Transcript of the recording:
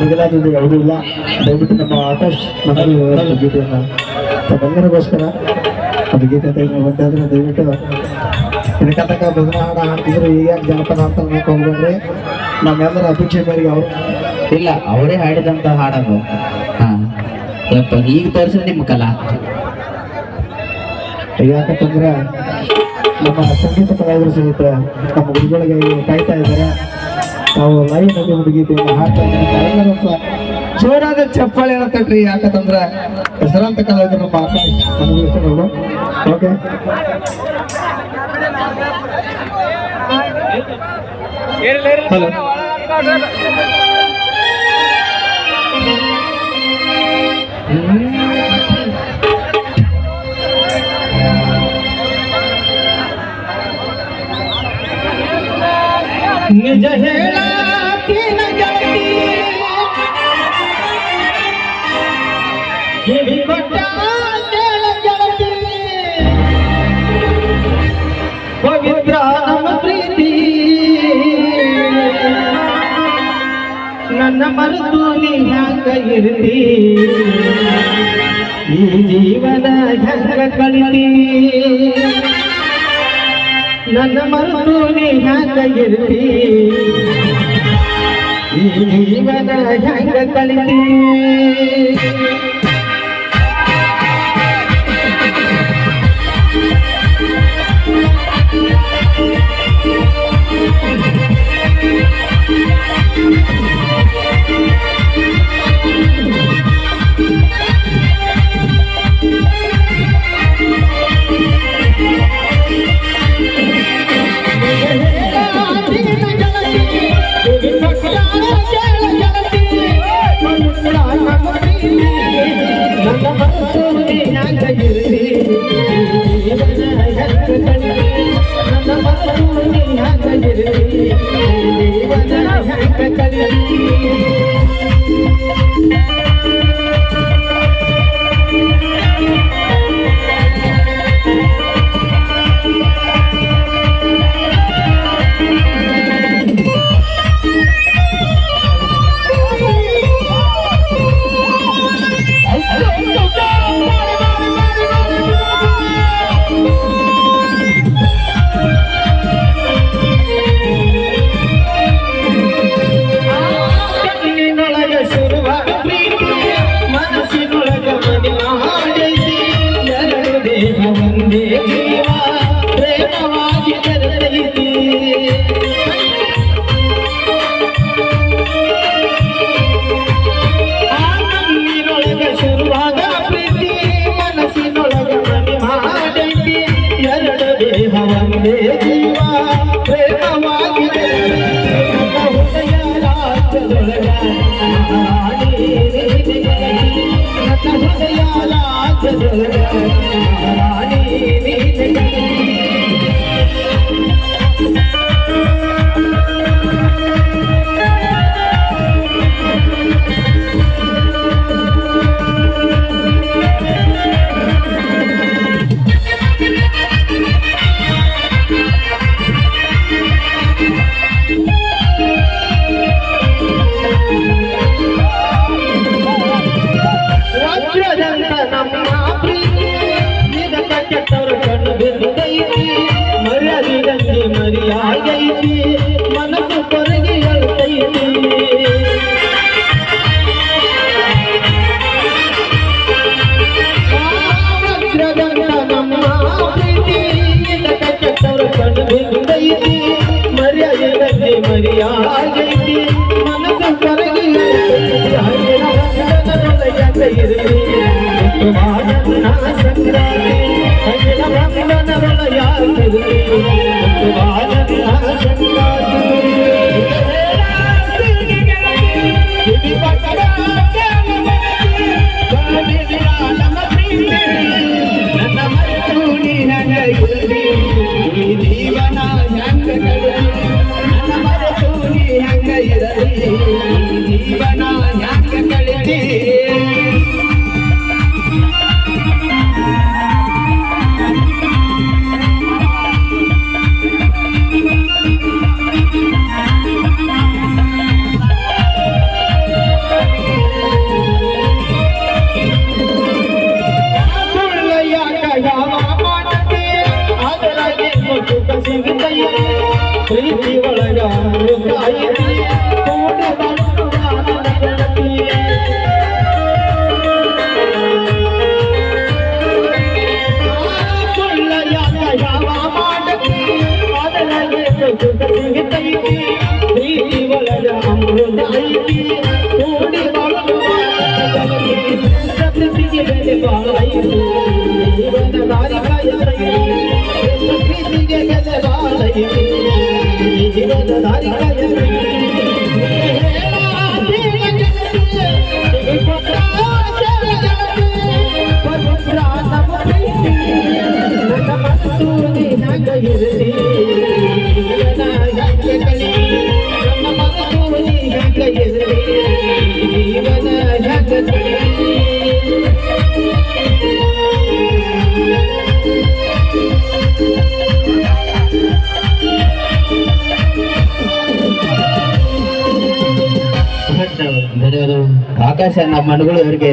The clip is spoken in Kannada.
ಮಿಗಿಲಾದದ್ದು ಯಾವುದೂ ಇಲ್ಲ. ದಯವಿಟ್ಟು ನಮ್ಮ ಆಕಾಶ್ ಒಂದು ಗೀತೆಯನ್ನು ತಮ್ಮೆಲ್ಲರಿಗೋಸ್ಕರ ಒಂದು ಗೀತೆ ಬಂದಾದ್ರೆ ದಯವಿಟ್ಟು ಹಿಡಕತಕ ಭಜನಾ ಹಾಕಿದ್ರು ಹಾಡ್ತಿದ್ರು ಈಗ ಜನಪದ ಅಂತ ಅನ್ನಕ್ಕೆ ಹೋಗ್ಬೇಡ್ರಿ. ನಮ್ಮೆಲ್ಲರ ಅಪೇಕ್ಷೆ ಮೇರೆಗೆ ಅವರು. ಇಲ್ಲ ಅವರೇ ಹಾಡಿದಂಥ ಹಾಡದು. ಹಾಂ. ಯಪ್ಪ ಈಗ ತೋರಿಸಿದ್ರೆ ನಿಮ್ಮ ಕಲಾ. ಯಾಕಂತಂದ್ರೆ ನಮ್ಮ ಸಂಗೀತ ಕಲಾವಿದರು ಸಹಿತ ನಮ್ಮ ಗುರುಗಳಿಗೆ ಕಾಯ್ತಾ ಇದ್ದಾರೆ. ನಾವು ಅಲ್ಲಿ ಹುಡುಗಿದ್ದೇವೆ. ಇದ್ದಾರೆ ಜೋರಾದ ಚಪ್ಪಾಳೆ ತಟ್ರಿ ಯಾಕಂತಂದ್ರೆ ಹೆಸರಾಂತ ಕಲಾವಿದರು ಆಕಾಶ್ ಮನಗುಳಿಸಬಹುದು ಓಕೆ ಹಲೋ ನನ್ನ ಮರೆತು ನೀ ಹ್ಯಾಂಗ ಇರ್ತಿ? ಈ ಜೀವನ ಹೆಂಗ ಕಳಿತಿ? ನನ್ನ ಮರೆತು ನೀ ಹ್ಯಾಂಗ ಇರ್ತಿ? ಈ ಜೀವನ ಹೆಂಗ ಕಳಿತಿ? Hey. ರಾಣಿ ನೀನೆ மரியாதைக்கு மனசு பரகி சந்தாதி ಪ್ರಕೃತಿಗೆ ಬೆಲೆ ಧನ್ಯವಾದ ಆಕಾಶ ನಮ್ಮ ಮನೆಗಳು ಇವರಿಗೆ